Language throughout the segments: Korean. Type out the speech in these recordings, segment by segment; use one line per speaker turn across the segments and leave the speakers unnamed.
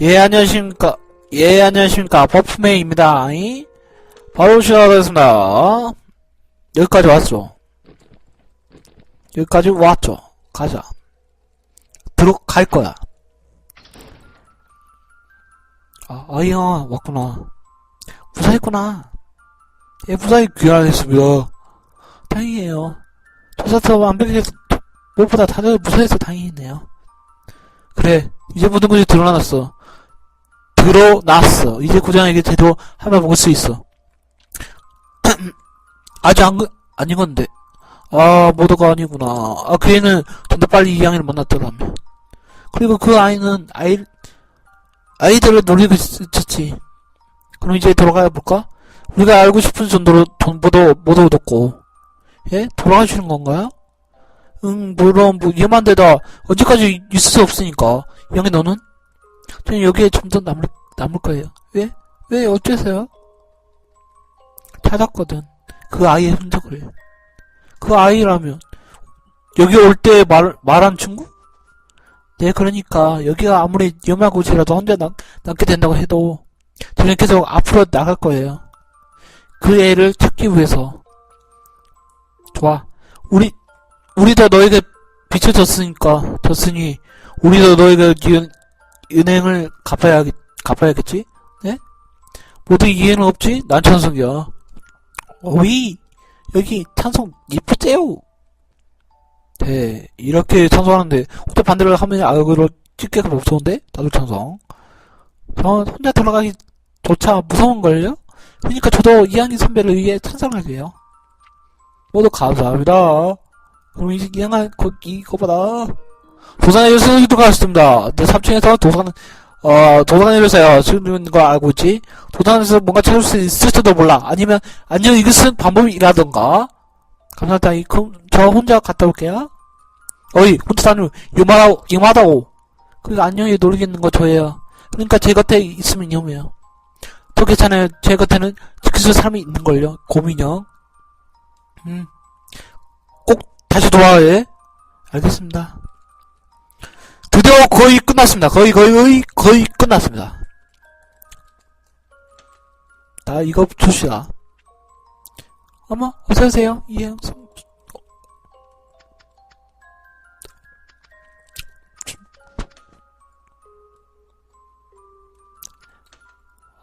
예, 안녕하십니까. 예, 안녕하십니까. 버프맨입니다. 이? 바로 시작하겠습니다. 여기까지 왔죠. 여기까지 왔죠. 가자. 들어갈 거야. 아, 아이야, 왔구나. 무사했구나. 예, 무사히 귀환했습니다. 다행이에요. 조사서 완벽해서, 무엇보다 다들 무사해서 다행이네요. 그래, 이제 모든 것이 드러났어. 드러났어. 이제 고장에게 제대로 하며 먹을 수 있어. 아직 안, 그- 안 익었는데. 아, 모두가 아니구나. 아, 그 애는 좀더 빨리 이양이를 만났더라면. 그리고 그 아이는 아이, 아이들을 놀리고 있었지. 그럼 이제 돌아가 볼까? 우리가 알고 싶은 정도로 돈보다 모두 얻었고. 예? 돌아가시는 건가요? 응, 물론, 뭐, 위험한 데다 언제까지 있을 수 없으니까. 영희 너는? 저는 여기에 좀더 남을, 남을 거예요. 왜? 왜 어째서요? 찾았거든. 그 아이의 흔적을. 그 아이라면, 여기 올 때 말, 말한 친구? 네, 그러니까, 여기가 아무리 위험한 곳이라도 혼자 남, 남게 된다고 해도, 저는 계속 앞으로 나갈 거예요. 그 애를 찾기 위해서. 좋아. 우리, 우리도 너에게 빚을 졌으니까, 졌으니, 우리도 너에게 은, 은행을 갚아야겠, 갚아야겠지? 네? 모두 이해는 없지? 난 찬성이야. 어이, 여기 찬성 이쁘세요. 네, 이렇게 찬성하는데, 혼자 반대를 하면 악으로 찍기가 무서운데? 나도 찬성. 저 혼자 돌아가기 조차 무서운걸요? 그러니까 저도 이한희 선배를 위해 찬성할게요. 모두 감사합니다. 그럼 이제 거기 이거보다 도산의 열쇠를 들어갔습니다. 내 3층에서 도산 어 도산의 열쇠요. 지금 거 알고 있지? 도산에서 뭔가 찾을 수 있을지도 몰라. 아니면 안녕 이것은 방법이라던가. 감사합니다. 이 그럼 저 혼자 갔다 올게요. 어이 혼자 다니면 위험하다고 위험하다고. 그 안녕히 놀겠는 거 저예요. 그러니까 제 곁에 있으면 위험해요. 저 괜찮아요. 제 곁에는 지켜줄 사람이 있는걸요. 고민형. 음. 꼭 다시 돌아와야 해. 알겠습니다. 드디어 거의 끝났습니다. 거의, 거의, 거의, 거의 끝났습니다. 나 이거 줍시다. 어머, 어서오세요. 이행성.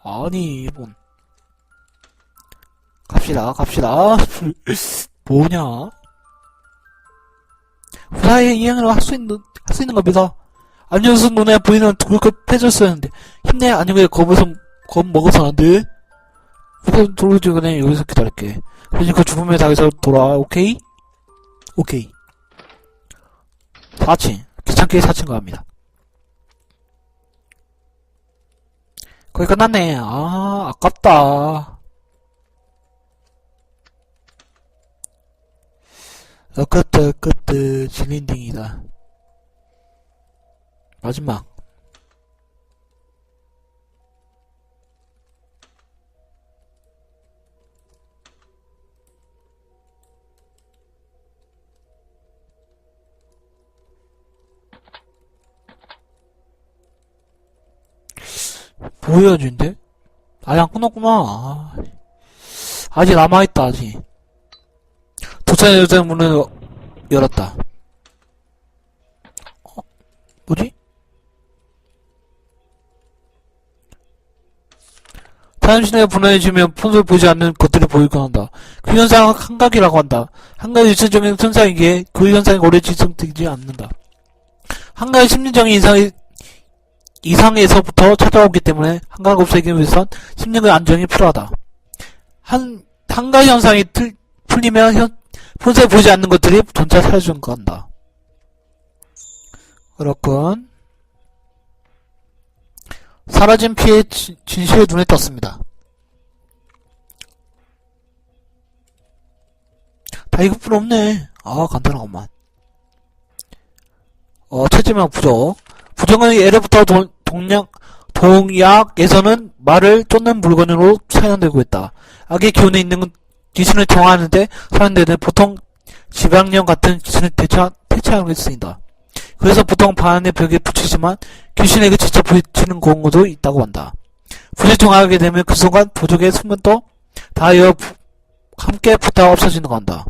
아니, 이분. 갑시다, 갑시다. 뭐냐? 후사의 이행을 할 수 있는, 할 수 있는 겁니다. 안녕수 눈에 보이는 패줬었는데, 힘내, 안녕에 겁에서, 겁 먹어서 안 돼. 우선 돌을 주거네, 여기서 기다릴게. 그러니까 죽음의 당에서 돌아와, 오케이? 오케이. 4층. 귀찮게 4층 갑니다. 거의 끝났네. 아, 아깝다. 어, 끝트, 끝트, 진린딩이다. 마지막. 보여준대? 아직 안 끝났구만. 아, 아직 남아있다, 아직. 도착의 여자 문을 열었다. 어? 뭐지? 자연신에 보내주면 폰을 보지 않는 것들이 보이곤 한다. 그 현상은 한각이라고 한다. 한각이 일시적인 현상이기에 그 현상이 오래 지속되지 않는다. 한각의 심리적인 이상이 이상에서부터 찾아오기 때문에 한각 없애기 위해선 심리의 안정이 필요하다. 한, 한각 현상이 틀, 풀리면 현, 평소에 보지 않는 것들이 점차 사라지는 건다. 그렇군. 사라진 피해 진, 진실이 눈에 떴습니다. 다 이것뿐 없네. 아, 간단하구만. 어, 체지명 부족. 부정은 예로부터 동, 동양, 동약에서는 말을 쫓는 물건으로 사용되고 있다. 악의 기운에 있는 건 귀신을 정하는데 사람들은 보통 지방령 같은 귀신을 대처, 대체하는 데 쓰인다. 그래서 보통 반의 벽에 붙이지만 귀신에게 직접 붙이는 경우도 있다고 한다. 불일정하게 되면 그 순간 부족의 다이어 부- 함께 붙어 없어지는 건다.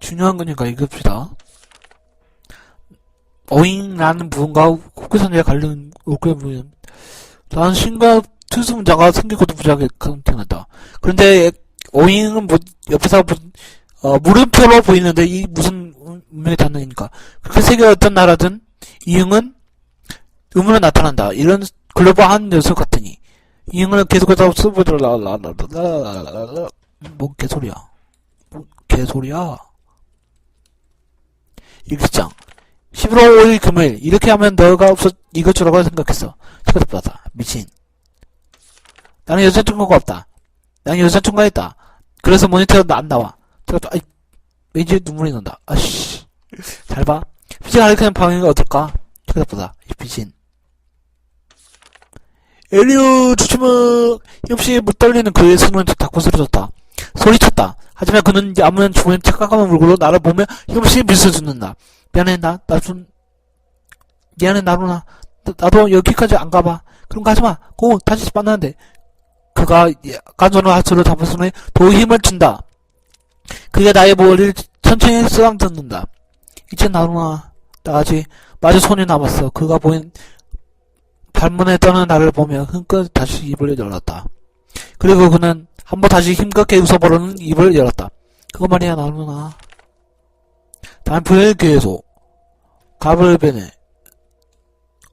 중요한 거니까 읽읍시다. 어잉라는 부분 과 후계선의 관련 부분. 난 신과 특수 문자가 생기고도 부작에 컨팅한다. 그런데 어잉은 뭐 옆에서 보- 어, 물음표로 보이는데 이 무슨 운명의 단어입니까? 그렇게 세계 어떤 나라든 이응은 의문으로 나타난다. 이런 글로벌한 녀석 같으니 이응을 계속해서 쓰보더라. 뭔 개소리야? 뭔 개소리야? 일기장 11월 5일 금요일 이렇게 하면 너가 없어 이것저것 생각했어. 시끄럽다. 미친. 나는 여자친구가 없다. 나는 여자친구가 있다. 그래서 모니터에 안 나와. 저것도 아이 왠지 눈물이 난다. 아씨. 잘봐. 피지가 가리키는 방향이 어떨까? 이 미친. 엘리오 주춤아 힘없이 못 달리는 그의 손을 닫고 쓰러졌다. 소리쳤다. 하지만 그는 아무런 주변 착각한 얼굴로 나를 보며 힘없이 미소 짓는다 미안해 나 나좀 미안해 나루나. 나, 나 도 여기까지 안 가봐. 그럼 가지마. 고 다시 만나는데. 그가 간전을 하수를 잡은 손에 더 힘을 준다. 그가 나의 머리를 천천히 쓰담듣는다. 이제 나루나 나 아직 마주 손이 남았어. 그가 보인 발문에 떠는 나를 보며 흥껏 다시 입을 열었다. 그리고 그는 한번 다시 힘겹게 웃어보려는 입을 열었다. 그거 말이야 나루나 난 불교에서 가불변에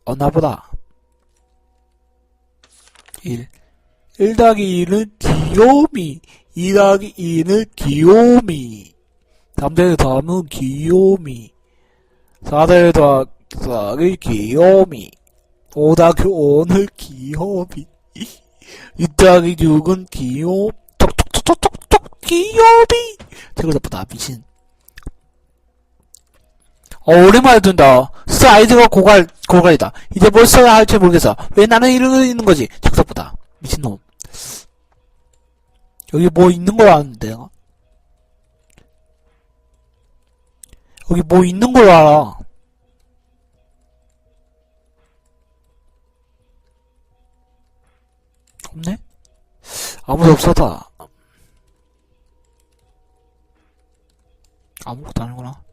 어 나보다 1 1 더하기 2는 귀요미 2 더하기 2는 귀요미. 3대 더하면 귀요미. 4대 더하기 귀요미. 5 더하기 5는 귀요미. 6 더하기 6은 귀요 톡톡톡톡톡 귀요미. 저거보다 미친 어, 오랜만에 든다. 진짜 아이디가 고갈, 고갈이다. 이제 뭘 써야 할지 모르겠어. 왜 나는 이러고 있는 거지? 적석보다. 미친놈. 여기 뭐 있는 걸 아는데요? 여기 뭐 있는 걸 알아. 없네? 아무도 없었다. 아무것도 아니구나.